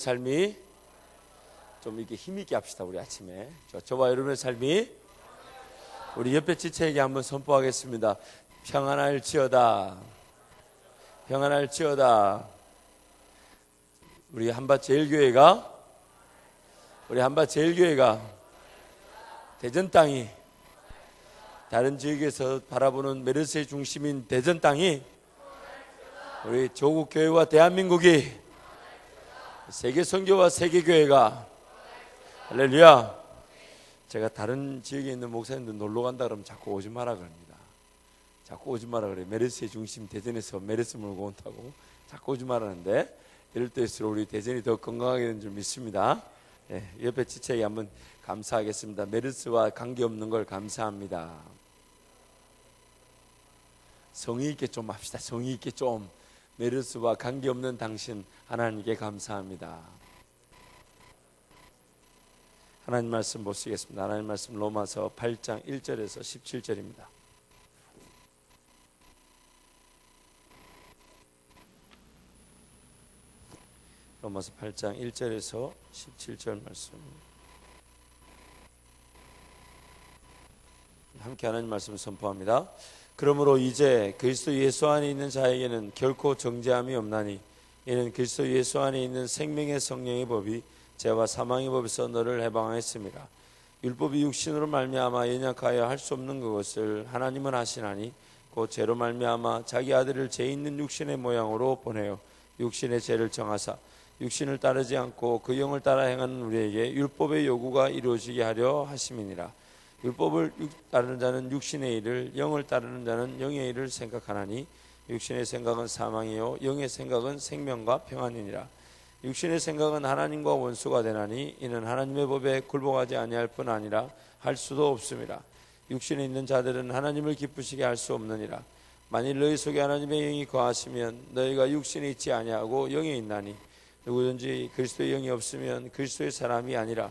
삶이 좀 이렇게 힘있게 합시다 우리 아침에. 저, 저와 여러분의 삶이 우리 옆에 지체에게 한번 선포하겠습니다. 평안할지어다. 평안할지어다. 우리 한밭 제일교회가 우리 한밭 제일교회가 대전 땅이 다른 지역에서 바라보는 메르스의 중심인 대전 땅이 우리 조국 교회와 대한민국이 세계 선교와 세계 교회가 할렐루야. 제가 다른 지역에 있는 목사님들 놀러 간다 그러면 자꾸 오지 마라 그럽니다. 자꾸 오지 마라 그래. 메르스의 중심 대전에서 메르스 물고 온다고 자꾸 오지 말라는데 이럴 때일수록 우리 대전이 더 건강하게 되는 줄 믿습니다. 예, 옆에 지체에 한번 감사하겠습니다. 메르스와 관계없는 걸 감사합니다. 성의 있게 좀 합시다. 성의 있게 좀 메르스와 관계없는 당신 하나님께 감사합니다. 하나님 말씀 보시겠습니다. 하나님 말씀 로마서 8장 1절에서 17절입니다. 로마서 8장 1절에서 17절 말씀. 함께 하나님 말씀 선포합니다. 그러므로 이제 그리스도 예수 안에 있는 자에게는 결코 정죄함이 없나니 이는 그리스도 예수 안에 있는 생명의 성령의 법이 죄와 사망의 법에서 너를 해방하였습니다. 율법이 육신으로 말미암아 연약하여 할 수 없는 그것을 하나님은 하시나니 곧 죄로 말미암아 자기 아들을 죄 있는 육신의 모양으로 보내어 육신의 죄를 정하사 육신을 따르지 않고 그 영을 따라 행하는 우리에게 율법의 요구가 이루어지게 하려 하심이니라. 율법을 따르는 자는 육신의 일을 영을 따르는 자는 영의 일을 생각하나니 육신의 생각은 사망이요 영의 생각은 생명과 평안이니라. 육신의 생각은 하나님과 원수가 되나니 이는 하나님의 법에 굴복하지 아니할 뿐 아니라 할 수도 없습니다. 육신에 있는 자들은 하나님을 기쁘시게 할 수 없느니라. 만일 너희 속에 하나님의 영이 거하시면 너희가 육신에 있지 아니하고 영에 있나니 누구든지 그리스도의 영이 없으면 그리스도의 사람이 아니라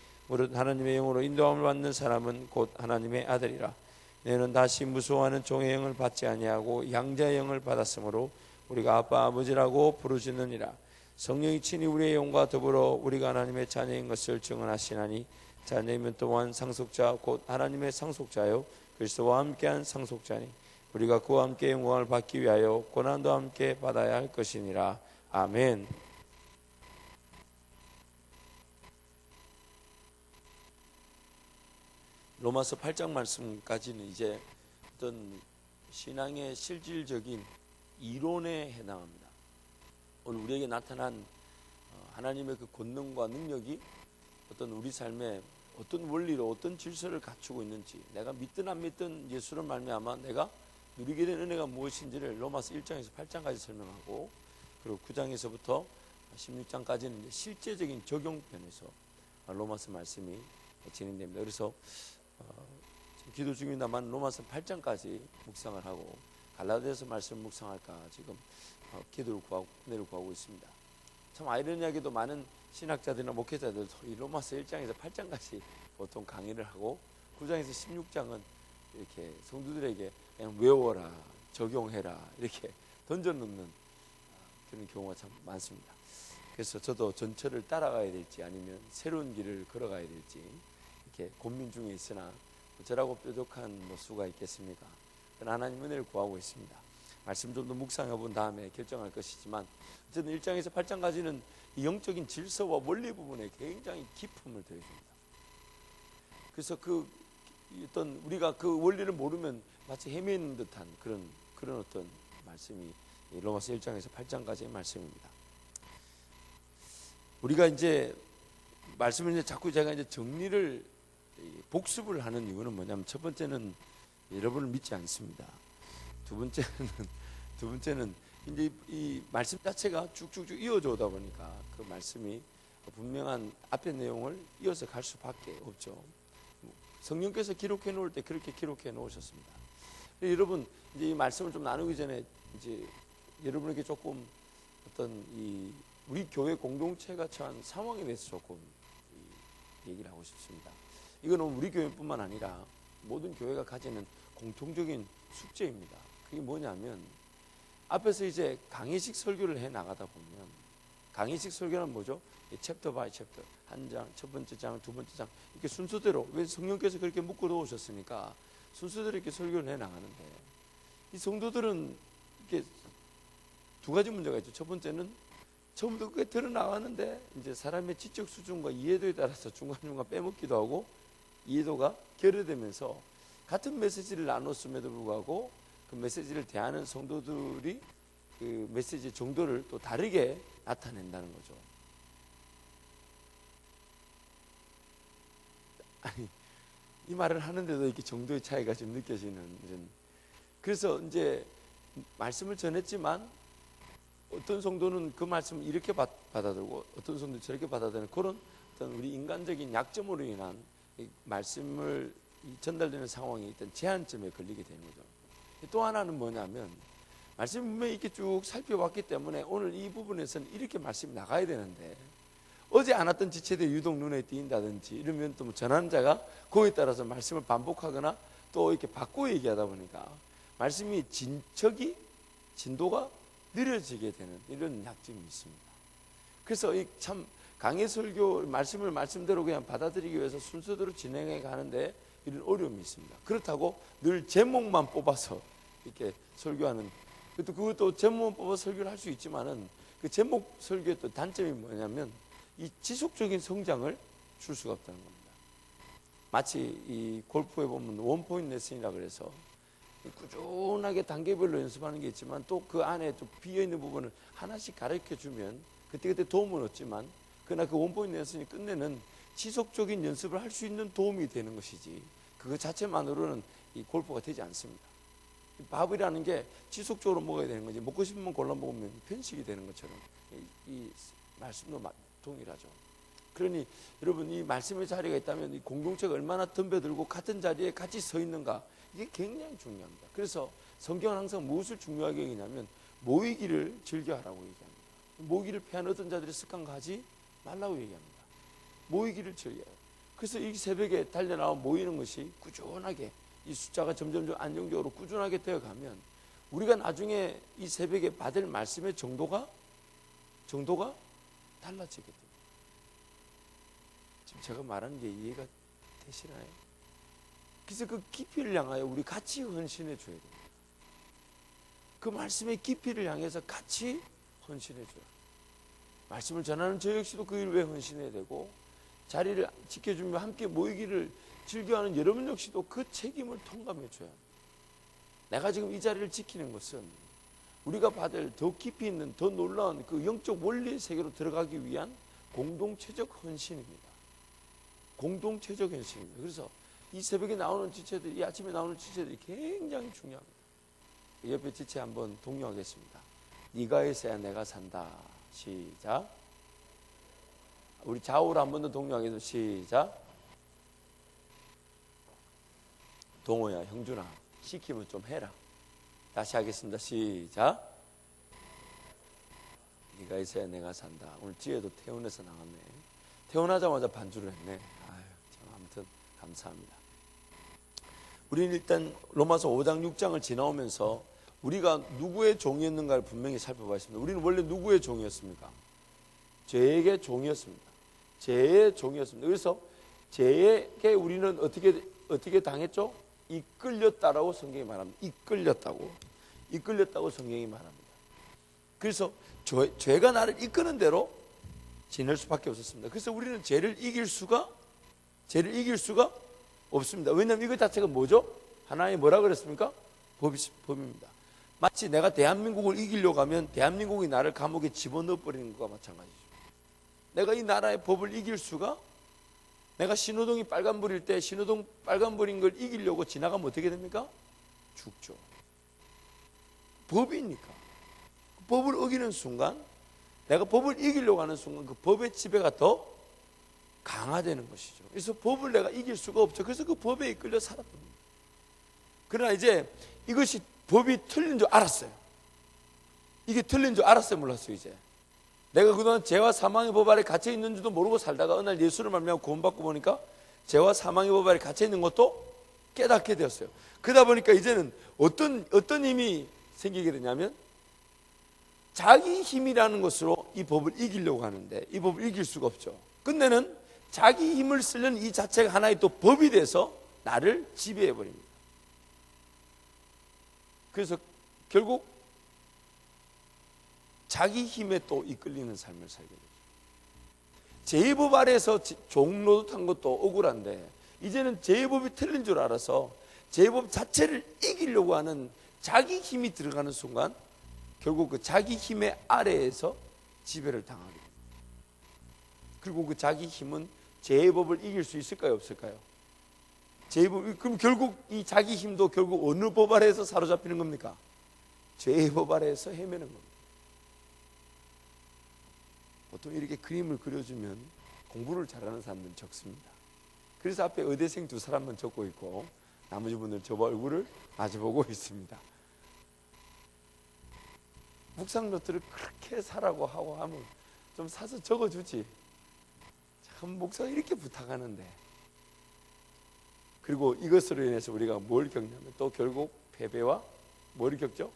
무릇 하나님의 영으로 인도함을 받는 사람은 곧 하나님의 아들이라. 너는 다시 무서워하는 종의 영을 받지 아니하고 양자의 영을 받았으므로 우리가 아빠 아버지라고 부르짖느니라. 성령이 친히 우리의 영과 더불어 우리가 하나님의 자녀인 것을 증언하시나니 자녀이면 또한 상속자 곧 하나님의 상속자요 그리스도와 함께한 상속자니 우리가 그와 함께 영광을 받기 위하여 고난도 함께 받아야 할 것이니라. 아멘. 로마서 8장 말씀까지는 이제 어떤 신앙의 실질적인 이론에 해당합니다. 오늘 우리에게 나타난 어, 하나님의 그 권능과 능력이 어떤 우리 삶에 어떤 원리로 어떤 질서를 갖추고 있는지 내가 믿든 안 믿든 예수를 말미암아 내가 누리게 된 은혜가 무엇인지를 로마서 1장에서 8장까지 설명하고 그리고 9장에서부터 16장까지는 실제적인 적용편에서 로마서 말씀이 진행됩니다. 그래서 어, 기도 중입니다만 로마서 8장까지 묵상을 하고 갈라디아서 말씀 묵상할까 지금 어, 기도를 구하고 은혜를 구하고 있습니다. 참 아이러니하게도 많은 신학자들이나 목회자들 이 로마서 1장에서 8장까지 보통 강의를 하고 9장에서 16장은 이렇게 성도들에게 그냥 외워라, 적용해라 이렇게 던져놓는 그런 경우가 참 많습니다. 그래서 저도 전철을 따라가야 될지 아니면 새로운 길을 걸어가야 될지 이렇게 고민 중에 있으나 저라고 뾰족한 뭐 수가 있겠습니까? 하나님 은혜를 구하고 있습니다. 말씀 좀 더 묵상해 본 다음에 결정할 것이지만 어쨌든 1장에서 8장까지는 영적인 질서와 원리 부분에 굉장히 기품을 더해줍니다. 그래서 그 어떤 우리가 그 원리를 모르면 마치 헤매는 듯한 그런 그런 어떤 말씀이 로마서 1장에서 8장까지의 말씀입니다. 우리가 이제 말씀을 이제 자꾸 제가 이제 정리를 복습을 하는 이유는 뭐냐면 첫 번째는 여러분을 믿지 않습니다. 두 번째는 두 번째는 이제 이 말씀 자체가 쭉쭉쭉 이어져 오다 보니까 그 말씀이 분명한 앞의 내용을 이어서 갈 수밖에 없죠. 성령께서 기록해 놓을 때 그렇게 기록해 놓으셨습니다. 여러분 이제 이 말씀을 좀 나누기 전에 이제 여러분에게 조금 어떤 이 우리 교회 공동체가 처한 상황에 대해서 조금 이 얘기를 하고 싶습니다. 이거는 우리 교회뿐만 아니라 모든 교회가 가지는 공통적인 숙제입니다. 그게 뭐냐면 앞에서 이제 강의식 설교를 해 나가다 보면 강의식 설교는 뭐죠? 챕터 바이 챕터 한 장, 첫 번째 장, 두 번째 장 이렇게 순서대로 왜 성령께서 그렇게 묶어 놓으셨으니까 순서대로 이렇게 설교를 해 나가는데 이 성도들은 이렇게 두 가지 문제가 있죠. 첫 번째는 처음부터 그게 들어 나가는데 이제 사람의 지적 수준과 이해도에 따라서 중간중간 빼먹기도 하고 이해도가 결여되면서 같은 메시지를 나눴음에도 불구하고 그 메시지를 대하는 성도들이 그 메시지 정도를 또 다르게 나타낸다는 거죠. 아니 이 말을 하는데도 이렇게 정도의 차이가 좀 느껴지는 이런 그래서 이제 말씀을 전했지만 어떤 성도는 그 말씀을 이렇게 받, 받아들고 어떤 성도는 저렇게 받아들이는 그런 어떤 우리 인간적인 약점으로 인한 이 말씀을 이 전달되는 상황이 있던 제한점에 걸리게 되는 거죠. 또 하나는 뭐냐면 말씀 분명히 이렇게 쭉 살펴왔기 때문에 오늘 이 부분에서는 이렇게 말씀이 나가야 되는데 어제 안 왔던 지체들이 유독 눈에 띄인다든지 이러면 또뭐 전환자가 그에 따라서 말씀을 반복하거나 또 이렇게 바꾸어 얘기하다 보니까 말씀이 진척이 진도가 느려지게 되는 이런 약점이 있습니다. 그래서 이참 강의 설교 말씀을 말씀대로 그냥 받아들이기 위해서 순서대로 진행해 가는데 이런 어려움이 있습니다. 그렇다고 늘 제목만 뽑아서 이렇게 설교하는 그것도 그것도 제목만 뽑아서 설교를 할 수 있지만은 그 제목 설교의 또 단점이 뭐냐면 이 지속적인 성장을 줄 수가 없다는 겁니다. 마치 이 골프에 보면 원포인트 레슨이라 그래서 꾸준하게 단계별로 연습하는 게 있지만 또 그 안에 또 비어 있는 부분을 하나씩 가르쳐 주면 그때그때 도움은 얻지만 그러나 그 원포인트 레슨이 끝내는 지속적인 연습을 할 수 있는 도움이 되는 것이지 그거 자체만으로는 이 골프가 되지 않습니다. 이 밥이라는 게 지속적으로 먹어야 되는 거지 먹고 싶으면 골라 먹으면 편식이 되는 것처럼 이, 이 말씀도 마- 동일하죠. 그러니 여러분 이 말씀의 자리가 있다면 이 공동체가 얼마나 덤벼들고 같은 자리에 같이 서 있는가 이게 굉장히 중요합니다. 그래서 성경은 항상 무엇을 중요하게 여기냐면 모이기를 즐겨하라고 얘기합니다. 모이기를 피하는 어떤 자들의 습관과 하지 말라고 얘기합니다. 모이기를 즐겨요. 그래서 이 새벽에 달려나와 모이는 것이 꾸준하게 이 숫자가 점점점 안정적으로 꾸준하게 되어가면 우리가 나중에 이 새벽에 받을 말씀의 정도가 정도가 달라지게 됩니다. 지금 제가 말하는 게 이해가 되시나요? 그래서 그 깊이를 향하여 우리 같이 헌신해 줘야 됩니다. 그 말씀의 깊이를 향해서 같이 헌신해 줘요. 말씀을 전하는 저 역시도 그 일을 왜 헌신해야 되고 자리를 지켜주며 함께 모이기를 즐겨하는 여러분 역시도 그 책임을 통감해 줘야 합니다. 내가 지금 이 자리를 지키는 것은 우리가 받을 더 깊이 있는 더 놀라운 그 영적 원리의 세계로 들어가기 위한 공동체적 헌신입니다. 공동체적 헌신입니다. 그래서 이 새벽에 나오는 지체들, 이 아침에 나오는 지체들이 굉장히 중요합니다. 옆에 지체 한번 동요하겠습니다. 네가 있어야 내가 산다. 시작. 우리 좌우로 한 번 더 동요하겠습니다. 시작. 동호야, 형준아, 시키면 좀 해라. 다시 하겠습니다. 시작. 네가 있어야 내가 산다. 오늘 지혜도 태어나서 나왔네. 태어나자마자 반주를 했네. 아유, 참 아무튼 감사합니다. 우리는 일단 로마서 5장 6장을 지나오면서 우리가 누구의 종이었는가를 분명히 살펴봤습니다. 우리는 원래 누구의 종이었습니까? 죄에게 종이었습니다. 죄의 종이었습니다. 그래서 죄에게 우리는 어떻게 어떻게 당했죠? 이끌렸다라고 성경이 말합니다. 이끌렸다고. 이끌렸다고 성경이 말합니다. 그래서 죄, 죄가 나를 이끄는 대로 지낼 수밖에 없었습니다. 그래서 우리는 죄를 이길 수가 죄를 이길 수가 없습니다. 왜냐하면 이거 자체가 뭐죠? 하나님 뭐라 그랬습니까? 법이, 법입니다. 마치 내가 대한민국을 이기려고 하면 대한민국이 나를 감옥에 집어넣어 버리는 것과 마찬가지죠. 내가 이 나라의 법을 이길 수가 내가 신호등이 빨간불일 때 신호등 빨간불인 걸 이기려고 지나가면 어떻게 됩니까? 죽죠. 법이니까. 법을 어기는 순간 내가 법을 이기려고 하는 순간 그 법의 지배가 더 강화되는 것이죠. 그래서 법을 내가 이길 수가 없죠. 그래서 그 법에 이끌려 살아봅니다. 그러나 이제 이것이 법이 틀린 줄 알았어요. 이게 틀린 줄 알았어요, 몰랐어요, 이제. 내가 그동안 죄와 사망의 법 아래 갇혀 있는 줄도 모르고 살다가 어느 날 예수를 만나고 구원받고 보니까 죄와 사망의 법 아래 갇혀 있는 것도 깨닫게 되었어요. 그러다 보니까 이제는 어떤 어떤 힘이 생기게 되냐면 자기 힘이라는 것으로 이 법을 이기려고 하는데 이 법을 이길 수가 없죠. 근데는 자기 힘을 쓰는 이 자체가 하나의 또 법이 돼서 나를 지배해 버립니다. 그래서 결국 자기 힘에 또 이끌리는 삶을 살게 되죠. 제법 아래서 지- 종로도 탄 것도 억울한데 이제는 제법이 틀린 줄 알아서 제법 자체를 이기려고 하는 자기 힘이 들어가는 순간 결국 그 자기 힘의 아래에서 지배를 당하게 됩니다. 그리고 그 자기 힘은 제법을 이길 수 있을까요, 없을까요? 제법 그럼 결국 이 자기 힘도 결국 어느 법 아래에서 사로잡히는 겁니까? 죄의 법 아래에서 헤매는 겁니다. 보통 이렇게 그림을 그려주면 공부를 잘하는 사람들은 적습니다. 그래서 앞에 의대생 두 사람만 적고 있고 나머지 분들 저 얼굴을 마주보고 있습니다. 묵상 노트를 그렇게 사라고 하고 하면 좀 사서 적어주지. 참 목사가 이렇게 부탁하는데. 그리고 이것으로 인해서 우리가 뭘 겪냐면 또 결국 패배와 뭘 겪죠?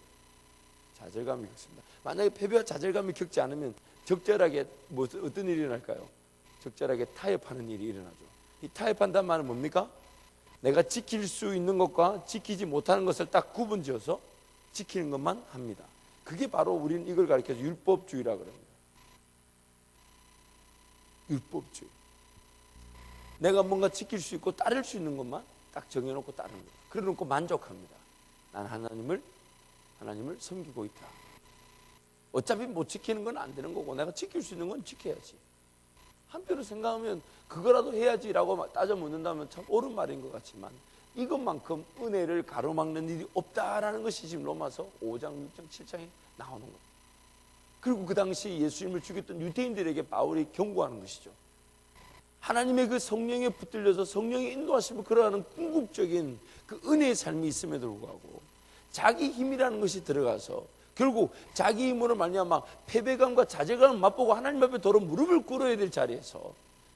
좌절감이 겪습니다. 만약에 패배와 좌절감이 겪지 않으면 적절하게 뭐 어떤 일이 일어날까요? 적절하게 타협하는 일이 일어나죠. 이 타협한다는 말은 뭡니까? 내가 지킬 수 있는 것과 지키지 못하는 것을 딱 구분지어서 지키는 것만 합니다. 그게 바로 우리는 이걸 가리켜서 율법주의라 그럽니다. 율법주의. 내가 뭔가 지킬 수 있고 따를 수 있는 것만 딱 정해놓고 따르는 거예요. 그래놓고 만족합니다. 난 하나님을 하나님을 섬기고 있다. 어차피 못 지키는 건 안 되는 거고 내가 지킬 수 있는 건 지켜야지. 한편으로 생각하면 그거라도 해야지라고 막 따져 묻는다면 참 옳은 말인 것 같지만 이것만큼 은혜를 가로막는 일이 없다라는 것이 지금 로마서 5장, 6장, 7장에 나오는 겁니다. 그리고 그 당시 예수님을 죽였던 유대인들에게 바울이 경고하는 것이죠. 하나님의 그 성령에 붙들려서 성령의 인도하심을 걸어가는 궁극적인 그 은혜의 삶이 있음에도 불구하고 자기 힘이라는 것이 들어가서 결국 자기 힘으로 말미암아 패배감과 좌절감을 맛보고 하나님 앞에 도로 무릎을 꿇어야 될 자리에서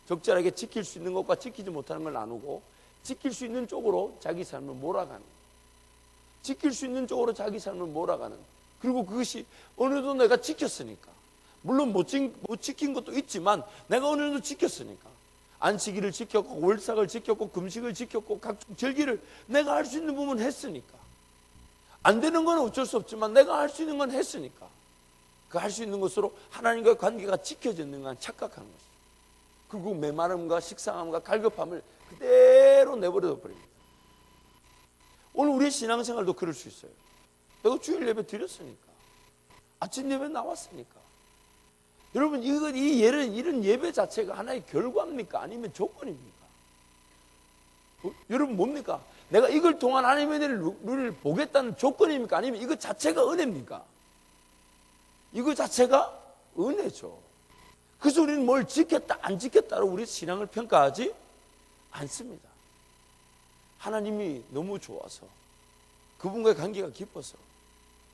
적절하게 지킬 수 있는 것과 지키지 못하는 걸 나누고 지킬 수 있는 쪽으로 자기 삶을 몰아가는 지킬 수 있는 쪽으로 자기 삶을 몰아가는 그리고 그것이 어느 정도 내가 지켰으니까. 물론 못, 지, 못 지킨 것도 있지만 내가 어느 정도 지켰으니까 안식일을 지켰고 월삭을 지켰고 금식을 지켰고 각종 절기를 내가 할 수 있는 부분 했으니까 안 되는 건 어쩔 수 없지만 내가 할 수 있는 건 했으니까 그 할 수 있는 것으로 하나님과의 관계가 지켜졌는가 착각하는 것이죠. 그리고 메마름과 식상함과 갈급함을 그대로 내버려 버립니다. 오늘 우리의 신앙생활도 그럴 수 있어요. 내가 주일 예배 드렸으니까 아침 예배 나왔으니까 여러분 이거 이 예를 이런 예배 자체가 하나의 결과입니까 아니면 조건입니까? 어? 여러분 뭡니까? 내가 이걸 통한 하나님의 은혜를 보겠다는 조건입니까? 아니면 이거 자체가 은혜입니까? 이거 자체가 은혜죠. 그래서 우리는 뭘 지켰다, 안 지켰다로 우리 신앙을 평가하지 않습니다. 하나님이 너무 좋아서, 그분과의 관계가 깊어서,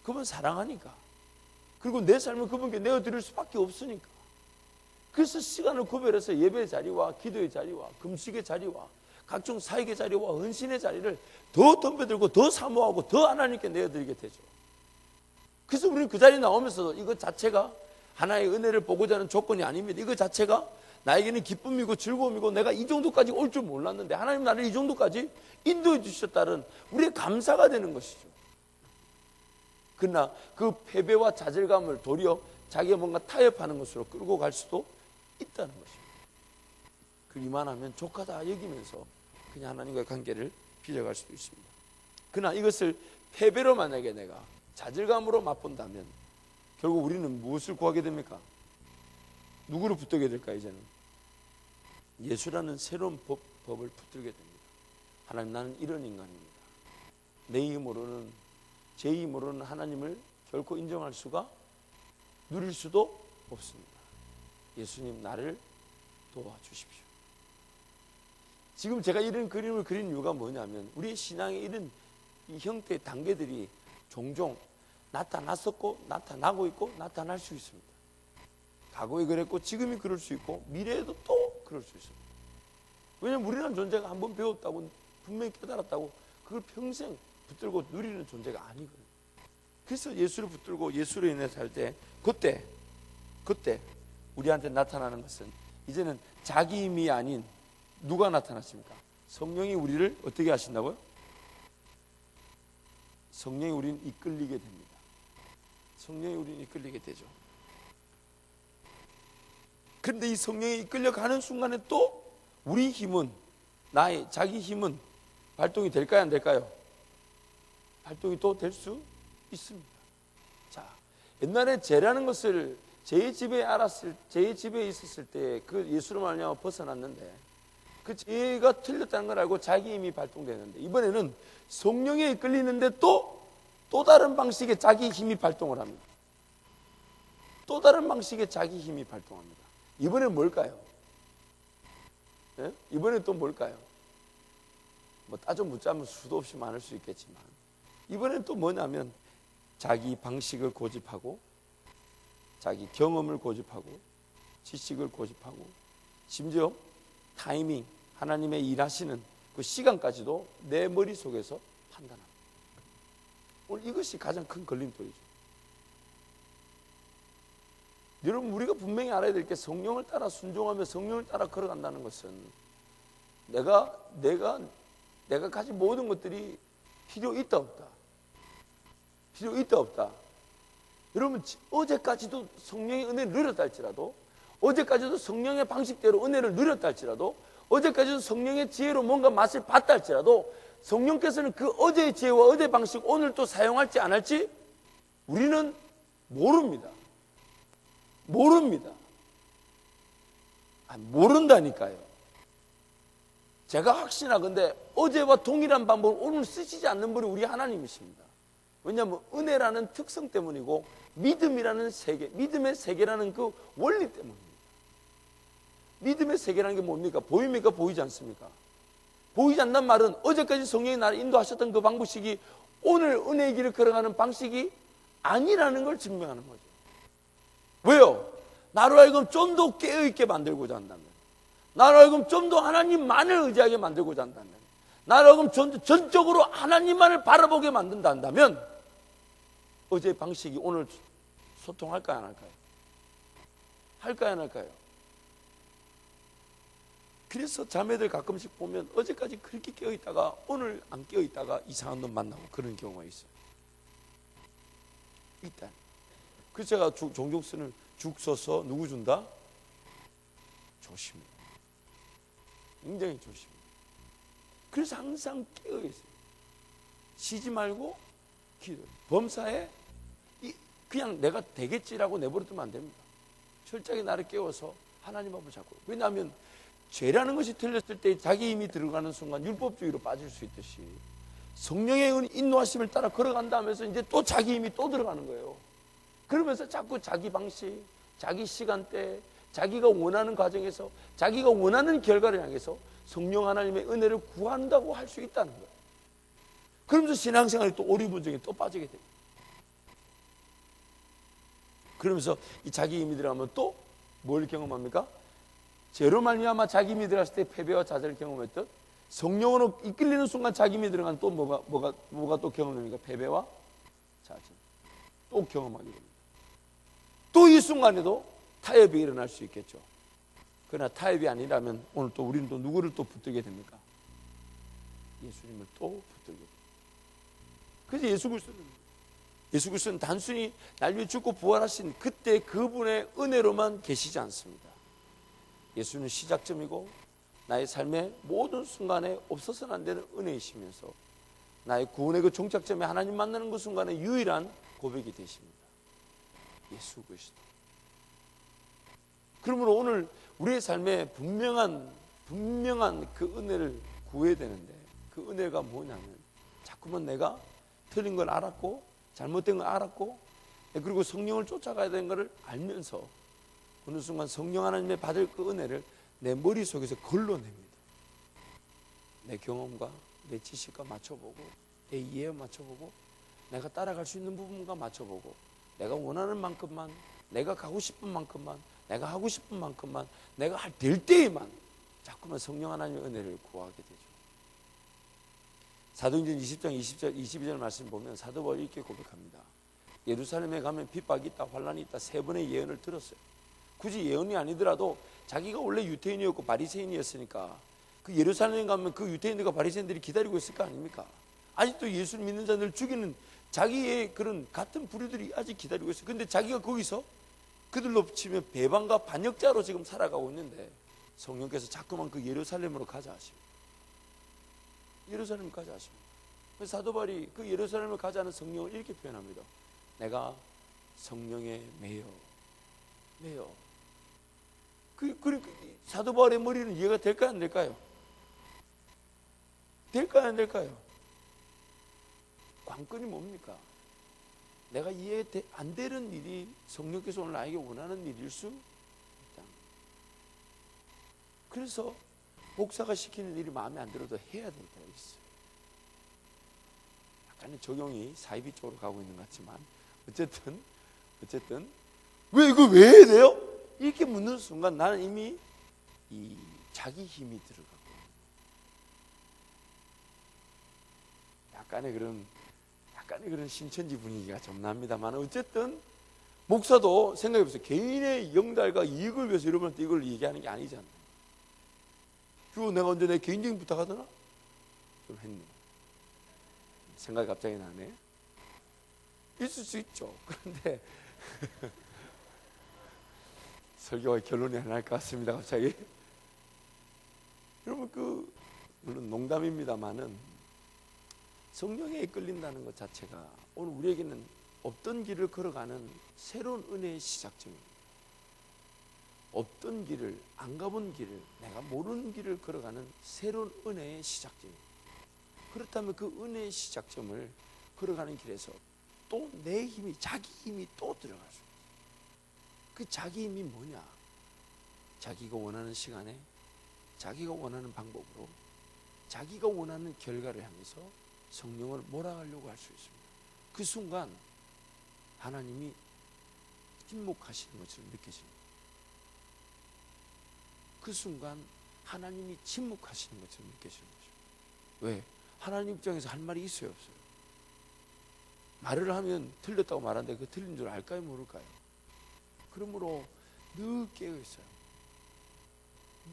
그분 사랑하니까, 그리고 내 삶을 그분께 내어드릴 수밖에 없으니까. 그래서 시간을 구별해서 예배의 자리와 기도의 자리와 금식의 자리와 각종 사역의 자리와 헌신의 자리를 더 덤벼들고 더 사모하고 더 하나님께 내어드리게 되죠. 그래서 우리는 그 자리에 나오면서도 이것 자체가 하나의 은혜를 보고자 하는 조건이 아닙니다. 이거 자체가 나에게는 기쁨이고 즐거움이고 내가 이 정도까지 올 줄 몰랐는데 하나님 나를 이 정도까지 인도해 주셨다는 우리의 감사가 되는 것이죠. 그러나 그 패배와 좌절감을 도리어 자기가 뭔가 타협하는 것으로 끌고 갈 수도 있다는 것입니다. 그리만 하면 족하다 여기면서 그냥 하나님과의 관계를 빚어갈 수도 있습니다. 그러나 이것을 패배로 만약에 내가 좌절감으로 맛본다면 결국 우리는 무엇을 구하게 됩니까? 누구를 붙들게 될까 이제는? 예수라는 새로운 법, 법을 붙들게 됩니다. 하나님 나는 이런 인간입니다. 내 힘으로는 제 힘으로는 하나님을 결코 인정할 수가 누릴 수도 없습니다. 예수님 나를 도와주십시오. 지금 제가 이런 그림을 그린 이유가 뭐냐면 우리의 신앙의 이런 이 형태의 단계들이 종종 나타났었고 나타나고 있고 나타날 수 있습니다. 과거에 그랬고 지금이 그럴 수 있고 미래에도 또 그럴 수 있습니다. 왜냐하면 우리라는 존재가 한 번 배웠다고 분명히 깨달았다고 그걸 평생 붙들고 누리는 존재가 아니거든요. 그래서 예수를 붙들고 예수로 인해 살 때 그때 그때 우리한테 나타나는 것은 이제는 자기 힘이 아닌 누가 나타났습니까? 성령이 우리를 어떻게 하신다고요? 성령이 우리는 이끌리게 됩니다. 성령이 우리는 이끌리게 되죠. 그런데 이 성령이 이끌려 가는 순간에 또 우리 힘은 나의 자기 힘은 발동이 될까요 안 될까요? 발동이 또 될 수 있습니다. 자, 옛날에 죄라는 것을 제 집에 알았을 제 집에 있었을 때 그 예수로 말미암아 벗어났는데 그 죄가 틀렸다는 걸 알고 자기 힘이 발동되는데 이번에는 성령에 이끌리는데 또 또 다른 방식의 자기 힘이 발동을 합니다. 또 다른 방식의 자기 힘이 발동합니다. 이번엔 뭘까요? 예? 이번엔 또 뭘까요? 뭐 따져 묻자면 수도 없이 많을 수 있겠지만 이번엔 또 뭐냐면 자기 방식을 고집하고 자기 경험을 고집하고 지식을 고집하고 심지어 타이밍 하나님의 일하시는 그 시간까지도 내 머릿속에서 판단합니다. 오늘 이것이 가장 큰 걸림돌이죠. 여러분 우리가 분명히 알아야 될 게 성령을 따라 순종하며 성령을 따라 걸어간다는 것은 내가 내가 내가 가진 모든 것들이 필요 있다 없다. 필요 있다 없다. 여러분 어제까지도 성령의 은혜를 누렸다 할지라도 어제까지도 성령의 방식대로 은혜를 누렸다 할지라도 어제까지도 성령의 지혜로 뭔가 맛을 봤다 할지라도 성령께서는 그 어제의 지혜와 어제 방식 오늘 또 사용할지 안 할지 우리는 모릅니다. 모릅니다. 아, 모른다니까요. 제가 확신하건데 어제와 동일한 방법을 오늘 쓰시지 않는 분이 우리 하나님이십니다. 왜냐하면 은혜라는 특성 때문이고 믿음이라는 세계, 믿음의 세계라는 그 원리 때문입니다. 믿음의 세계라는 게 뭡니까? 보입니까? 보이지 않습니까? 보이지 않는 말은 어제까지 성령이 나를 인도하셨던 그 방식이 오늘 은혜의 길을 걸어가는 방식이 아니라는 걸 증명하는 거죠. 왜요? 나로 하여금 좀 더 깨어있게 만들고자 한다면, 나로 하여금 좀 더 하나님만을 의지하게 만들고자 한다면, 나로 하여금 전, 전적으로 하나님만을 바라보게 만든다 한다면, 어제의 방식이 오늘 소통할까요, 안 할까요? 할까요, 안 할까요? 그래서 자매들 가끔씩 보면 어제까지 그렇게 깨어있다가 오늘 안 깨어있다가 이상한 놈 만나고 그런 경우가 있어요. 일단. 그래서 제가 주, 종종 쓰는 죽 써서 누구 준다? 조심해. 굉장히 조심해. 그래서 항상 깨어있어요. 쉬지 말고. 범사에 이, 그냥 내가 되겠지라고 내버려두면 안 됩니다. 철저하게 나를 깨워서 하나님 앞을 잡고. 왜냐하면 죄라는 것이 틀렸을 때 자기 힘이 들어가는 순간 율법주의로 빠질 수 있듯이 성령의 인도하심을 따라 걸어간다 하면서 이제 또 자기 힘이 또 들어가는 거예요. 그러면서 자꾸 자기 방식, 자기 시간대, 자기가 원하는 과정에서 자기가 원하는 결과를 향해서 성령 하나님의 은혜를 구한다고 할 수 있다는 거예요. 그러면서 신앙생활이 또 오리분정에 또 빠지게 됩니다. 그러면서 이 자기 힘이 들어가면 또 뭘 경험합니까? 죄로 말미암아 자기 힘이 들어갔을 때 패배와 좌절을 경험했던 성령으로 이끌리는 순간 자기 들어간 또 뭐가 뭐가 뭐가 또 경험됩니까? 패배와 좌절. 또 경험하게 됩니다. 또 이 순간에도 타협이 일어날 수 있겠죠. 그러나 타협이 아니라면 오늘 또 우리는 또 누구를 또 붙들게 됩니까? 예수님을 또 붙들게 됩니다. 그래서 예수 그리스도는 예수 그리스도는 단순히 날 위해 죽고 부활하신 그때 그분의 은혜로만 계시지 않습니다. 예수는 시작점이고 나의 삶의 모든 순간에 없어서는 안 되는 은혜이시면서 나의 구원의 그 종착점에 하나님 만나는 그 순간에 유일한 고백이 되십니다. 예수 그리스도. 그러므로 오늘 우리의 삶에 분명한 분명한 그 은혜를 구해야 되는데 그 은혜가 뭐냐면 자꾸만 내가 틀린 걸 알았고 잘못된 걸 알았고 그리고 성령을 쫓아가야 되는 것을 알면서 어느 순간 성령 하나님의 받을 그 은혜를 내 머릿속에서 걸러냅니다. 내 경험과 내 지식과 맞춰보고 내 이해와 맞춰보고 내가 따라갈 수 있는 부분과 맞춰보고 내가 원하는 만큼만 내가 가고 싶은 만큼만 내가 하고 싶은 만큼만 내가 할 될 때에만 자꾸만 성령 하나님의 은혜를 구하게 되죠. 사도행전 20장 20절 22절 말씀 보면 사도 바울이 이렇게 고백합니다. 예루살렘에 가면 핍박이 있다 환란이 있다 세 번의 예언을 들었어요. 굳이 예언이 아니더라도 자기가 원래 유태인이었고 바리새인이었으니까 그 예루살렘에 가면 그 유태인들과 바리새인들이 기다리고 있을 거 아닙니까? 아직도 예수 믿는 자들 죽이는 자기의 그런 같은 부류들이 아직 기다리고 있어요. 근데 자기가 거기서 그들로 치면 배반과 반역자로 지금 살아가고 있는데 성령께서 자꾸만 그 예루살렘으로 가자 하십니다. 예루살렘 가자 하십니다. 그래서 사도 바울이 그 예루살렘을 가자는 성령을 이렇게 표현합니다. 내가 성령에 매여 매여 그, 그, 그 사도 바울의 머리는 이해가 될까요 안 될까요? 될까요 안 될까요? 관건이 뭡니까? 내가 이해 안 되는 일이 성령께서 오늘 나에게 원하는 일일 수 있다. 그래서 목사가 시키는 일이 마음에 안 들어도 해야 될 때가 있어요. 약간의 적용이 사이비 쪽으로 가고 있는 것 같지만 어쨌든 어쨌든 왜 이거 왜 해야 돼요? 이렇게 묻는 순간 나는 이미 이 자기 힘이 들어가고 약간의 그런 약간의 그런 신천지 분위기가 좀 납니다만 어쨌든 목사도 생각해 보세요. 개인의 영달과 이익을 위해서 여러분한테 이걸 얘기하는 게 아니잖아요. 그리고 내가 언제 내 개인적인 부탁하더나? 좀 했네. 생각이 갑자기 나네. 있을 수 있죠. 그런데 설교가 결론이 안 날 것 같습니다. 갑자기. 여러분 그 물론 농담입니다만은 성령에 이끌린다는 것 자체가 오늘 우리에게는 없던 길을 걸어가는 새로운 은혜의 시작점입니다. 없던 길을 안 가본 길을 내가 모르는 길을 걸어가는 새로운 은혜의 시작점입니다. 그렇다면 그 은혜의 시작점을 걸어가는 길에서 또 내 힘이 자기 힘이 또 들어갈 수 있어요. 그 자기 힘이 뭐냐? 자기가 원하는 시간에 자기가 원하는 방법으로 자기가 원하는 결과를 향해서 성령을 몰아가려고 할 수 있습니다. 그 순간 하나님이 침묵하시는 것처럼 느껴집니다. 그 순간 하나님이 침묵하시는 것처럼 느껴지는 거죠. 왜? 하나님 입장에서 할 말이 있어요, 없어요? 말을 하면 틀렸다고 말하는데 그 틀린 줄 알까요, 모를까요? 그러므로 늘 깨어 있어요.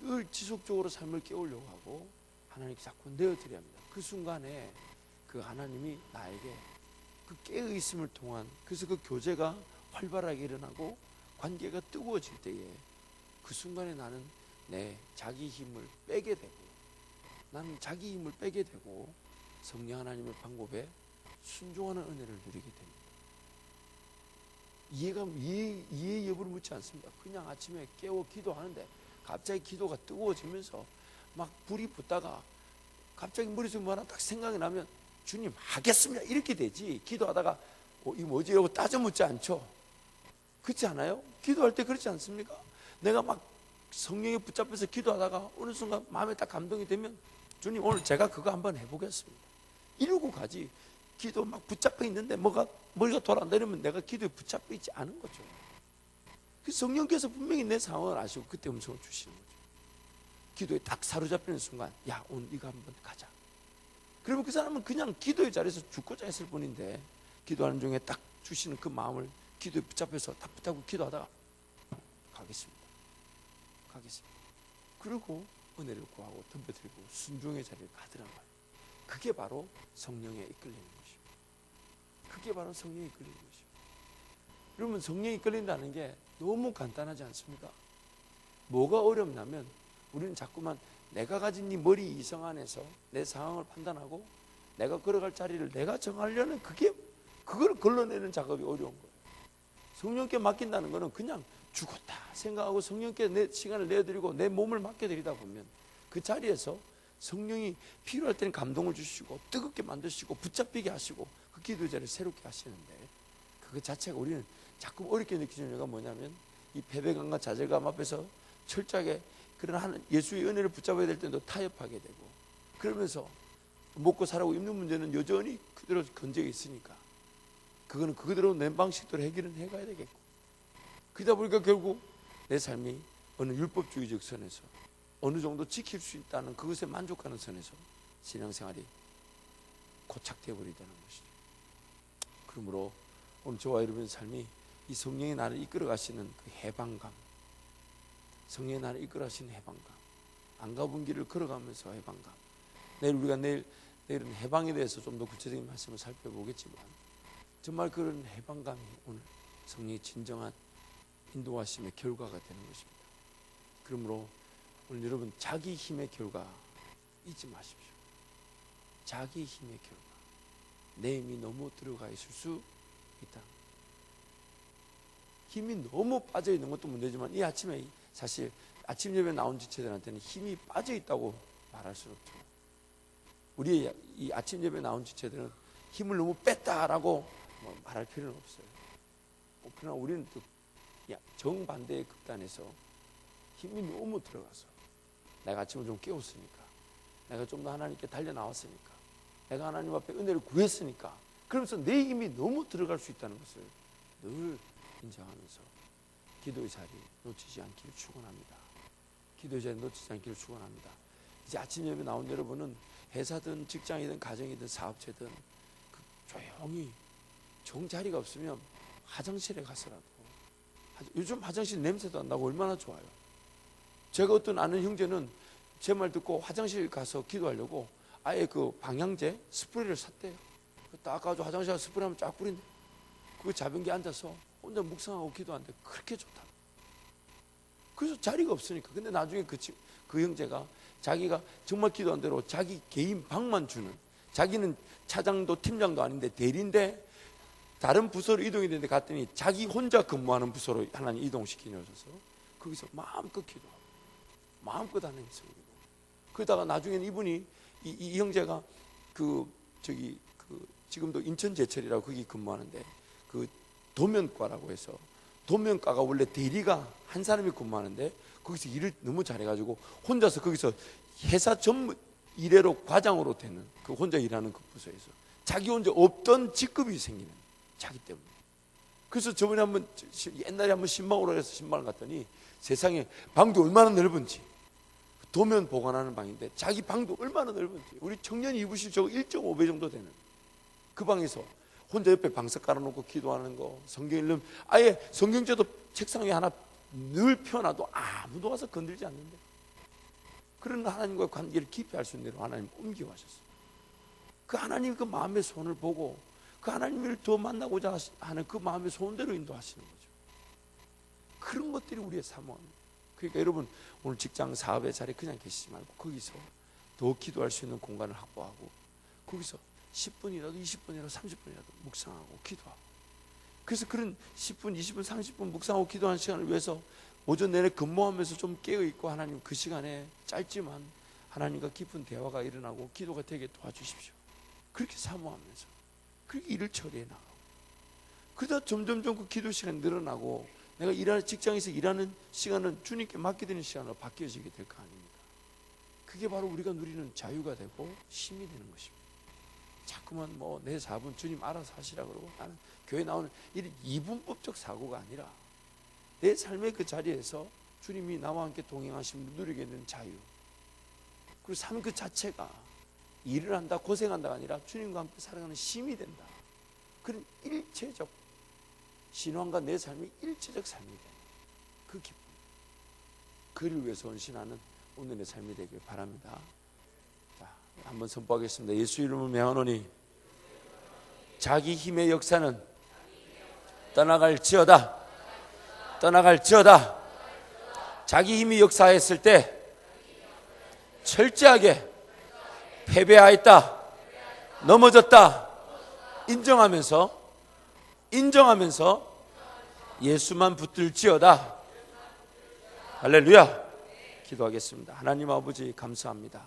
늘 지속적으로 삶을 깨우려고 하고 하나님께 자꾸 내어드려야 합니다. 그 순간에 그 하나님이 나에게 그 깨어 있음을 통한 그래서 그 교제가 활발하게 일어나고 관계가 뜨거워질 때에 그 순간에 나는 내 자기 힘을 빼게 되고 나는 자기 힘을 빼게 되고 성령 하나님의 방법에 순종하는 은혜를 누리게 됩니다. 이해가 이해, 이해 여부를 묻지 않습니다. 그냥 아침에 깨워 기도하는데 갑자기 기도가 뜨거워지면서 막 불이 붙다가 갑자기 머릿속에 뭐 하나 딱 생각이 나면 주님 하겠습니다 이렇게 되지 기도하다가 어, 이 뭐지 이러고 따져 묻지 않죠. 그렇지 않아요? 기도할 때 그렇지 않습니까? 내가 막 성령에 붙잡혀서 기도하다가 어느 순간 마음에 딱 감동이 되면 주님 오늘 제가 그거 한번 해보겠습니다. 이러고 가지. 기도 막 붙잡혀 있는데 뭐가 머리가 돌아온다 이러면 내가 기도에 붙잡혀 있지 않은 거죠. 그 성령께서 분명히 내 상황을 아시고 그때 음성을 주시는 거죠. 기도에 딱 사로잡히는 순간 야 오늘 이거 한번 가자. 그러면 그 사람은 그냥 기도의 자리에서 죽고자 했을 뿐인데 기도하는 중에 딱 주시는 그 마음을 기도에 붙잡혀서 딱 붙잡고 기도하다가 가겠습니다. 가겠습니다. 그리고 은혜를 구하고 덤벼들고 순종의 자리를 가더란 말이에요. 그게 바로 성령에 이끌리는 것입니다. 그게 바로 성령에 이끌리는 것입니다. 여러분 성령에 이끌린다는 게 너무 간단하지 않습니까? 뭐가 어렵냐면 우리는 자꾸만 내가 가진 이 머리 이성 안에서 내 상황을 판단하고 내가 걸어갈 자리를 내가 정하려는 그게 그걸 걸러내는 작업이 어려운 거예요. 성령께 맡긴다는 거는 그냥 죽었다 생각하고 성령께 내 시간을 내드리고 내 몸을 맡겨드리다 보면 그 자리에서 성령이 필요할 때는 감동을 주시고 뜨겁게 만드시고 붙잡히게 하시고 그 기도 자리를 새롭게 하시는데 그 자체가 우리는 자꾸 어렵게 느끼는 이유가 뭐냐면 이 패배감과 좌절감 앞에서 철저하게 그런 하는 예수의 은혜를 붙잡아야 될 때도 타협하게 되고 그러면서 먹고 살고 입는 문제는 여전히 그대로 건재해 있으니까 그거는 그대로 내 방식대로 해결은 해가야 되겠고 그러다 보니까 결국 내 삶이 어느 율법주의적 선에서 어느 정도 지킬 수 있다는 그것에 만족하는 선에서 신앙생활이 고착되어 버리다는 것이죠. 그러므로 오늘 저와 여러분의 삶이 이 성령의 나를 이끌어 가시는 그 해방감, 성령의 나를 이끌어 가시는 해방감, 안 가본 길을 걸어가면서 해방감. 내일 우리가 내일 내일은 해방에 대해서 좀 더 구체적인 말씀을 살펴보겠지만 정말 그런 해방감이 오늘 성령의 진정한 인도하심의 결과가 되는 것입니다. 그러므로 오늘 여러분 자기 힘의 결과 잊지 마십시오. 자기 힘의 결과. 내 힘이 너무 들어가 있을 수 있다. 힘이 너무 빠져 있는 것도 문제지만 이 아침에 사실 아침 예배 나온 지체들한테는 힘이 빠져 있다고 말할 수 없죠. 우리 이 아침 예배 나온 지체들은 힘을 너무 뺐다라고 뭐 말할 필요는 없어요. 뭐 그러나 우리는 또 야, 정반대의 극단에서 힘이 너무 들어가서 내가 아침을 좀 깨웠으니까 내가 좀 더 하나님께 달려 나왔으니까 내가 하나님 앞에 은혜를 구했으니까 그러면서 내 힘이 너무 들어갈 수 있다는 것을 늘 인정하면서 기도의 자리 놓치지 않기를 축원합니다. 기도의 자리 놓치지 않기를 축원합니다. 이제 아침 예배 나온 여러분은 회사든 직장이든 가정이든 사업체든 그 조용히 정 자리가 없으면 화장실에 가서라도 하- 요즘 화장실 냄새도 안 나고 얼마나 좋아요. 제가 어떤 아는 형제는 제 말 듣고 화장실 가서 기도하려고 아예 그 방향제 스프레이를 샀대요. 딱 가지고 화장실 가서 스프레이 하면 쫙 뿌린대. 그 자변기 앉아서 혼자 묵상하고 기도하는데 그렇게 좋다. 그래서 자리가 없으니까. 근데 나중에 그, 친- 그 형제가 자기가 정말 기도한 대로 자기 개인 방만 주는 자기는 차장도 팀장도 아닌데 대리인데 다른 부서로 이동이 되는데 갔더니 자기 혼자 근무하는 부서로 하나님 이동시키셔서 거기서 마음껏 기도하고 마음껏 하나님 섬기고 그러다가 나중에는 이분이 이, 이 형제가 그 저기 그 지금도 인천 제철이라고 거기 근무하는데 그 도면과라고 해서 도면과가 원래 대리가 한 사람이 근무하는데 거기서 일을 너무 잘해가지고 혼자서 거기서 회사 전무 일회로 과장으로 되는 그 혼자 일하는 그 부서에서 자기 혼자 없던 직급이 생기는 자기 때문에. 그래서 저번에 한번 시- 옛날에 한번 신방으로 해서 신방을 갔더니 세상에 방도 얼마나 넓은지. 도면 보관하는 방인데 자기 방도 얼마나 넓은지. 우리 청년 이부실 저거 1.5배 정도 되는 그 방에서 혼자 옆에 방석 깔아놓고 기도하는 거 성경 읽는 아예 성경제도 책상 위에 하나 늘 펴놔도 아무도 와서 건들지 않는데. 그런 하나님과의 관계를 깊이 할 수 있는 대로 하나님 옮겨가셨어요. 그 하나님 그 마음의 손을 보고 그 하나님을 더 만나고자 하는 그 마음의 손대로 인도하시는 거죠. 그런 것들이 우리의 사모합니다 그러니까 여러분 오늘 직장 사업의 자리에 그냥 계시지 말고 거기서 더 기도할 수 있는 공간을 확보하고 거기서 10분이라도 20분이라도 30분이라도 묵상하고 기도하고. 그래서 그런 10분, 20분, 30분 묵상하고 기도하는 시간을 위해서 오전 내내 근무하면서 좀 깨어 있고 하나님 그 시간에 짧지만 하나님과 깊은 대화가 일어나고 기도가 되게 도와주십시오. 그렇게 사모하면서 그렇게 일을 처리해 나가고 그러다 점점점 그 기도 시간이 늘어나고 내가 일하는 직장에서 일하는 시간은 주님께 맡기되는 시간으로 바뀌어지게 될 거 아닙니까? 그게 바로 우리가 누리는 자유가 되고 힘이 되는 것입니다. 자꾸만 뭐내 4분 주님 알아서 하시라 그러고 나는 교회 나오는 이런 이분법적 사고가 아니라 내 삶의 그 자리에서 주님이 나와 함께 동행하시면 누리게 되는 자유 그리고 삶 그 자체가 일을 한다 고생한다가 아니라 주님과 함께 살아가는 힘이 된다 그런 일체적 신앙과 내 삶이 일체적 삶이 되는 그 기쁨 그를 위해서 헌신하는 오늘의 삶이 되길 바랍니다 자, 한번 선포하겠습니다. 예수 이름을 명하노니 자기 힘의 역사는 떠나갈지어다. 떠나갈지어다. 자기 힘이 역사했을 때 철저하게 패배하였다. 넘어졌다. 인정하면서 인정하면서 예수만 붙들지어다. 할렐루야. 기도하겠습니다. 하나님 아버지 감사합니다.